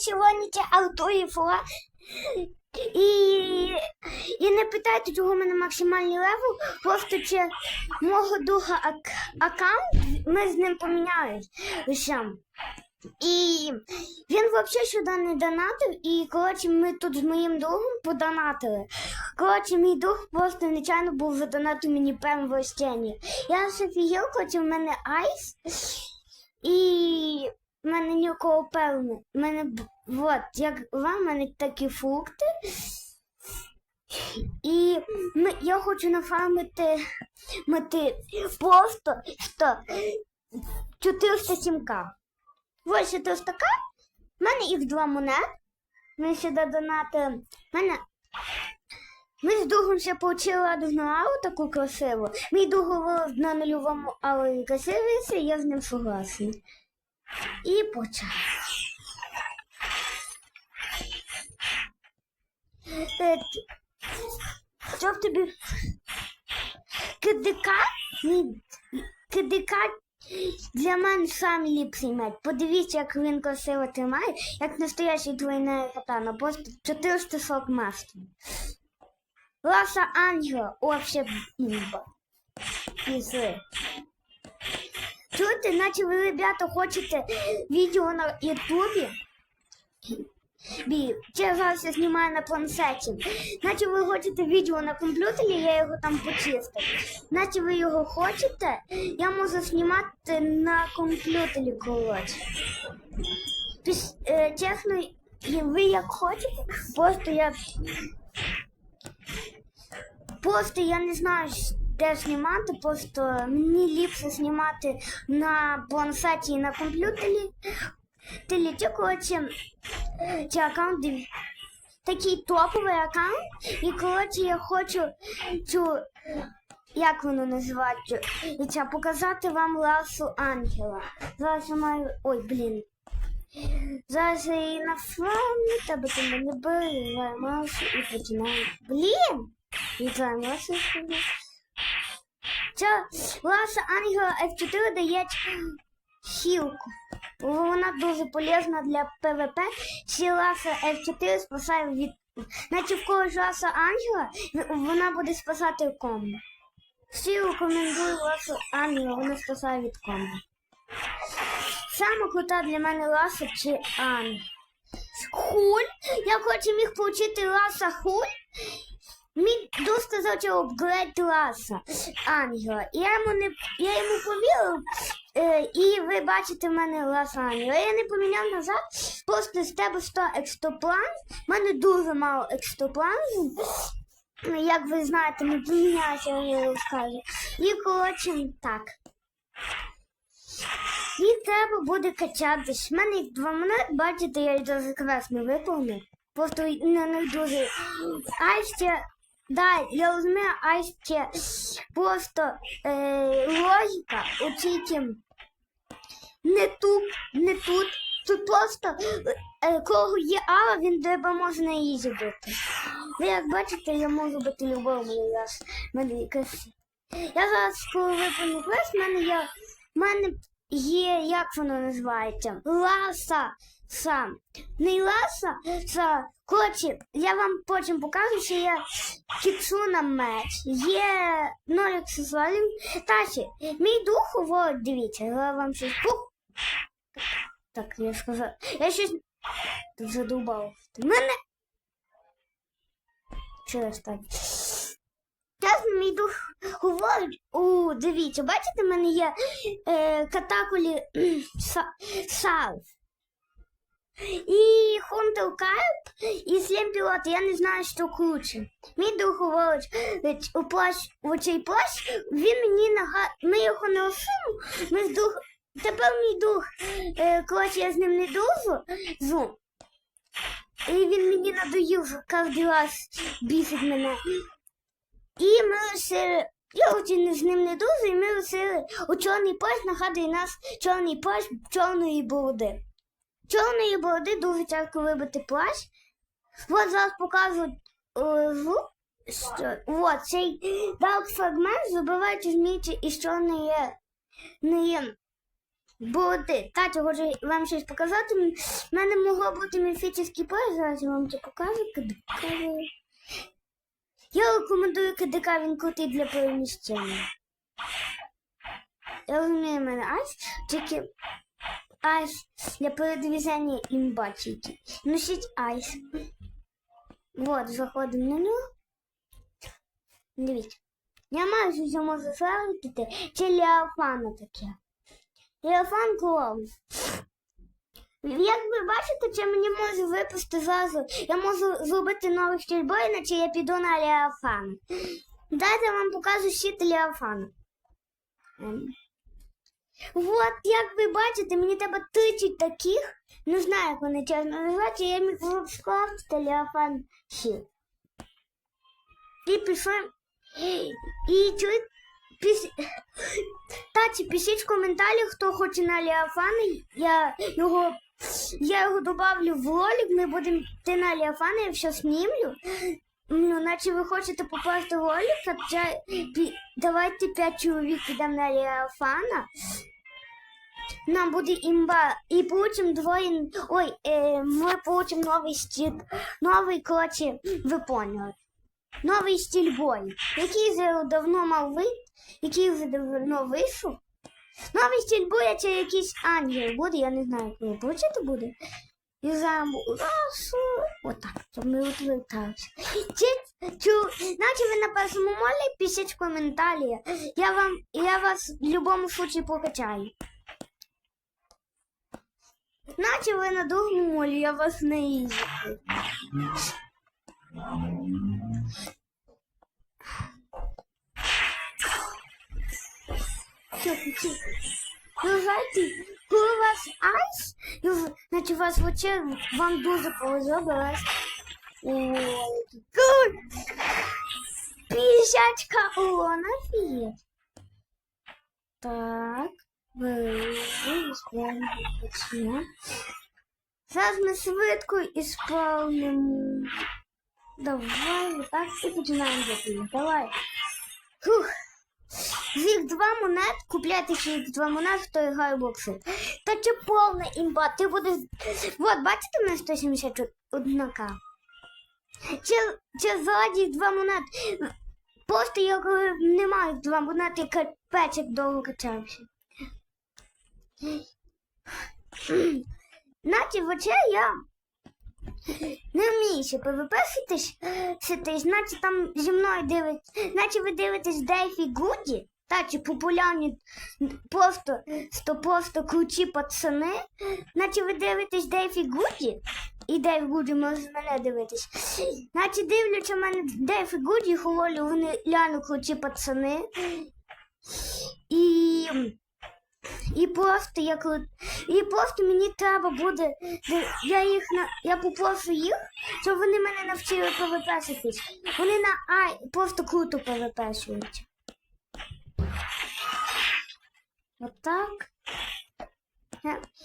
сьогодні це автоїфла. І, і не питайте, чого в мене максимальний левел, просто це мого духа ак- аккаунт, ми з ним помінялись. Лише. І він взагалі сюди не донатив, і коротше, ми тут з моїм другом подонатили. Коротше, мій друг просто нечайно був задонатив мені прямо в стіні. Я офігел, коротше, в мене айс, і в мене нікого певне. Мене от, як вам, мене такі фрукти. І ми, я хочу нафармити мати просто що 407к. Ось 400к. В мене їх два монет. Ми сюди донатили. В мене ми з другом ще отримали одну ауру таку красиву. Мій друг говорив на нульовому аурі красивіше, я з ним согласна. І почав. Е, Щоб тобі ні, КДК для мене самий ліпший меч. Подивіться, як він красиво тримає, як настоящий двойна катана. Просто 440 мастер. Ласа Ангела, вообще имба. Писы. Чуєте, наче ви, ребята, хочете відео на Ютубі? Я зараз я знімаю на планшеті. Наче ви хочете відео на комп'ютері, я його там почистив. Наче ви його хочете, я можу знімати на комп'ютері, коротше. Е, чесно, ви як хочете, просто я Просто я не знаю, де знімати, просто мені ліпше знімати на планшеті і на комп'ютері. Телеті, коротше, ці аккаунти такий топовий аккаунт. І коротше, я хочу цю, як воно називається, показати вам Ласу Ангела. Зараз я маю. Ой, блін. Зараз я її на фламі, тебе ти мене бери, займався і починаю. Блін! І займався. Ця Ласа Ангела F4 дає хілку. Вона дуже полезна для ПВП. Ще Ласа F4 спасає від. Наче в когось Ласа Ангела, вона буде спасати комбо. Всі рекомендую Ласу Ангела, вона спасає від комбо. Саме крута для мене Ласа чи Ангел. Хуль. Я хочу міг получити Ласа Хуль. Мій сказав, що апгрейд Ласа Ангела. І я йому не я йому повірив. Е, і ви бачите в мене Ласа Ангела. Я не поміняв назад. Просто з тебе 100 екстоплан. У мене дуже мало екстопланів. Як ви знаєте, не помінявся, я розкажу. І коротше, так. І треба буде качатись. У мене їх два монет, бачите, я їх дуже квест не виповнив. Просто на них дуже. Айсте, да, я розумію, Айсте просто е, логіка у тільки не тут, не тут. Тут просто е, кого є ава, він тебе може на її бити. Ви як бачите, я можу любому раз. В Мене якась. Я зараз, коли виповню квест, в мене є. В мене є, як воно називається? Ласа сам. Не ласа, са. Коротше, я вам потім покажу, що я кіцуна меч. Є ноль аксесуарів. Тачі, мій дух, вот, дивіться, я вам щось пух. Так, я сказав. Я щось задубав. Мене. Через так. Чесно, мій дух говорить, у, дивіться, бачите, в мене є е, катакулі са, салв. І Хунтел Кайп, і Слім Пілот, я не знаю, що круче. Мій дух говорить, у плащ, у цей плащ, він мені нага... Ми його не носимо, ми з. Тепер мій дух, е, коротше, я з ним не дружу, зу. І він мені надоїв кожен раз бісить мене. І ми вирішили, я очень з ним не дуже, і ми вирішили у чорний плащ нагадує нас чорний плащ чорної бороди. Чорної бороди дуже тяжко вибити плащ. От зараз покажу е, звук. Що, от цей дарк фрагмент забивають змійці із чорної не є бути. Тато, хочу вам щось показати. У мене могло бути міфічний пояс, зараз я вам це покажу. КДК. Я рекомендую КДК, він крутий для переміщення. Я розумію, мене айс, тільки айс для передвіження імба тільки. Носіть айс. Вот, заходимо на нього. Дивіться. Я маю що можу селити. Це леофана таке. Леофан клоун. Як ви бачите, це мені може випустити зразу. Я можу зробити новий стиль бою, наче я піду на Леофан. Дайте я вам покажу щит Леофана. От, як ви бачите, мені треба 30 таких. Не знаю, як вони чесно називаються, я міг скрафтити Леофан щит. І пішов. І чують піс... Таці, пишіть в коментарях, хто хоче на Леофана. Я його, я його добавлю в ролик, ми будемо йти на Леофана, я все знімлю. Ну, наче ви хочете попасти в пі- давайте 5 чоловік підемо на Леофана. Нам буде імба. І получим двоє. Ой, е, ми получим новий щит. Новий, коротше, ви поняли. Новий стиль бою, який вже давно мав вийти, який вже давно вийшов. Новий стиль бою це якийсь ангел буде, я не знаю, як його получити буде. І заму раз, отак, щоб ми відверталися. Наче ви на першому молі пишіть в коментарі. Я вам, я вас в будь-якому случаї покачаю. Наче ви на другому молі, я вас не їжджу. Все, все. Ну, коли у вас айс, і в- значить у вас в очі вам дуже повезло, бо у вас Ой, куль. 50 каплонов є. Так, вирішуємо. Зараз ми швидко ісполнимо. Давай, так і починаємо діти. Давай. Фух. З їх два монет, купляти їх два монет, хто грає в бокси. Та це повна імба, ти будеш... Вот, бачите, у мене 171 к. Це, це ззаді два монет. Просто я коли не маю два монет, я капець як довго качався. Наче в я не вмію ще ПВП ситись, наче там зі мною дивиться, наче ви дивитесь Дейфі Гуді, та чи популярні просто, сто просто круті пацани, наче ви дивитесь Дейфі Гуді, і Дейф Гуді може мене дивитись. Наче дивлячи мене Дейфі Гуді, говорю, вони реально круті пацани. І і просто я і просто мені треба буде. Я їх на я попрошу їх, щоб вони мене навчили ПВП-шитись. Вони на Ай просто круто ПВП-шують. Отак.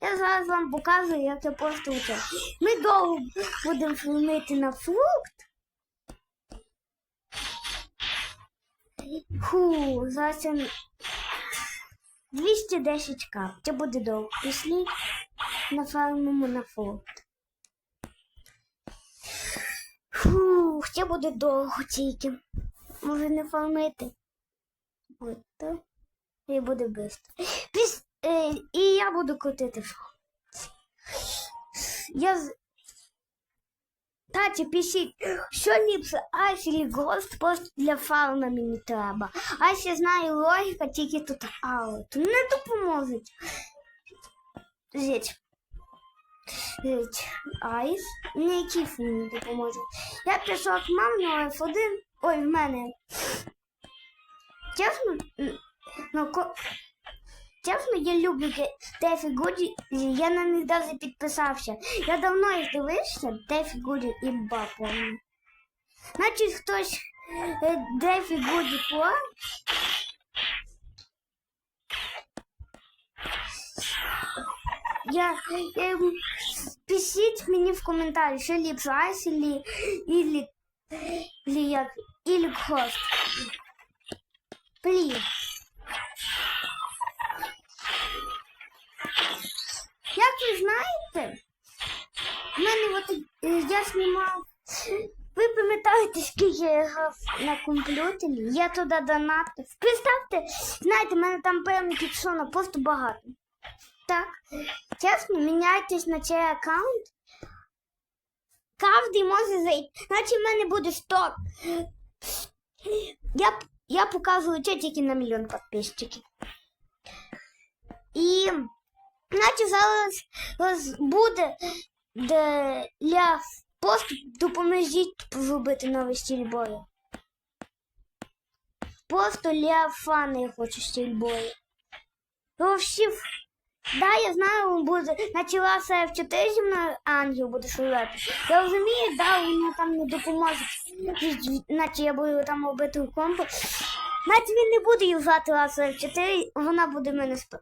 Я, зараз вам показую, як я просто учу. Ми довго будемо фільмити на фрукт. Ху, зараз я 210 к. Це буде довго. Пішли на фарму на фрукт. Фух, це буде довго тільки. Може не фармити. От то. І буде швидко. Піс... Е, і я буду крутити. Я. Таті, пишіть, що ліпше, Айс чи Гост просто для фауна мені треба. Айс я знаю логіка, тільки тут аут. Не допоможуть. Зіть. Зіть. Айс. Фільм не допоможуть. Я пішов к мамі на F1. Ой, в мене. Чесно, ну, ко... Чесно, я люблю Дефі Гуді, я на них навіть підписався. Я давно їх дивився, Дефі Гуді і Ба повні. Значить, хтось е, Дефі Гуді по. Я, я пишіть мені в коментарі, що ліпше Айс или, или, или як, или Хост. Пліз. Як ви знаєте, в мене от е, я знімав. Ви пам'ятаєте, скільки я грав на комп'ютері? Я туди донатив. Представте, знаєте, в мене там певний підсона просто багато. Так, чесно, міняйтесь на цей аккаунт. Кожен може зайти. Значить, в мене буде 100. Я, я це тільки на мільйон підписчиків. І наче зараз буде для посту допоможіть зробити новий стиль бою. Просто для фана я хочу стиль бою. Вообще, да, я знаю, буде почалася F4 зі мною ангел буде шурати. Я розумію, да, вони там не допоможуть. Наче я буду там робити у компу. Навіть він не буде юзати ласу F4, вона буде мене спа...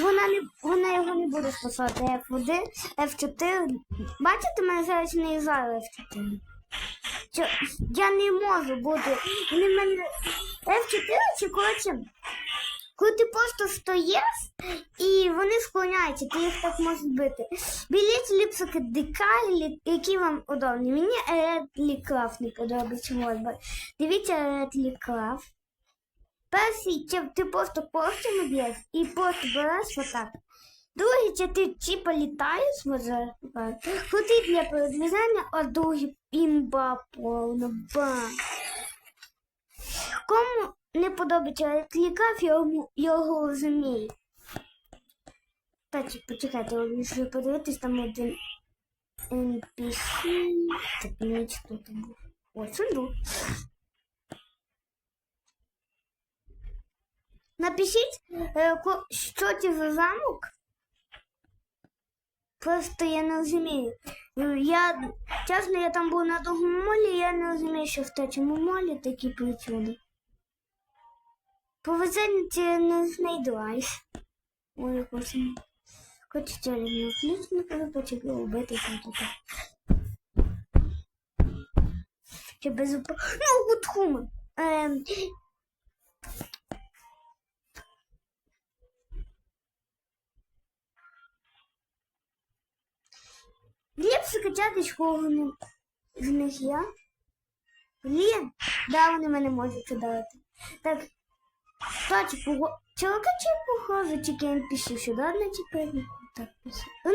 Вона, не, вона його не буде спасати F1, F4. Бачите, мене зараз не юзали F4. Що, я не можу бути. Вони мене F4 чи коротше, коли ти просто стоїш і вони склоняються, ти їх так можеш бити. Біліть ліпсики декалі, які вам удобні. Мені Red Клав не подобається мольба. Дивіться Red Клав. Перший, це ти просто костюм б'єш і просто береш отак. Другий, це ти типа літаєш, може, крутий для передвиження, а другий імба повна. Кому не подобається клікав, йому- його розумію. Так, почекайте, я подивитись, там один NPC. Так, ну хто там був? О, сундук. Напишіть, е, що це за замок. Просто я не розумію. Е, Я, чесно, я там був на другому молі, я не розумію, що в третьому молі такі причуди. Повезення це не знайдусь. Ой, якось. Хочеться не отлично, коли почекаю убити там тут. Чи без уп... Ну, от хума. Ем... Ліпше качати школу не з них я. Блін, да, вони мене можуть кидати. Так, Кстати, пого... Чоловіка чи похоже, тільки NPC сюди одна тепер. Так, пише. У.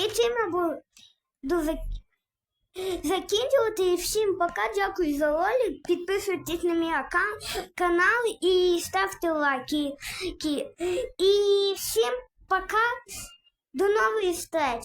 І цим я буду зак... закінчувати. І всім пока, дякую за ролик. Підписуйтесь на мій аккаунт, канал і ставте лайки. І всім пока. До нової зустрічі.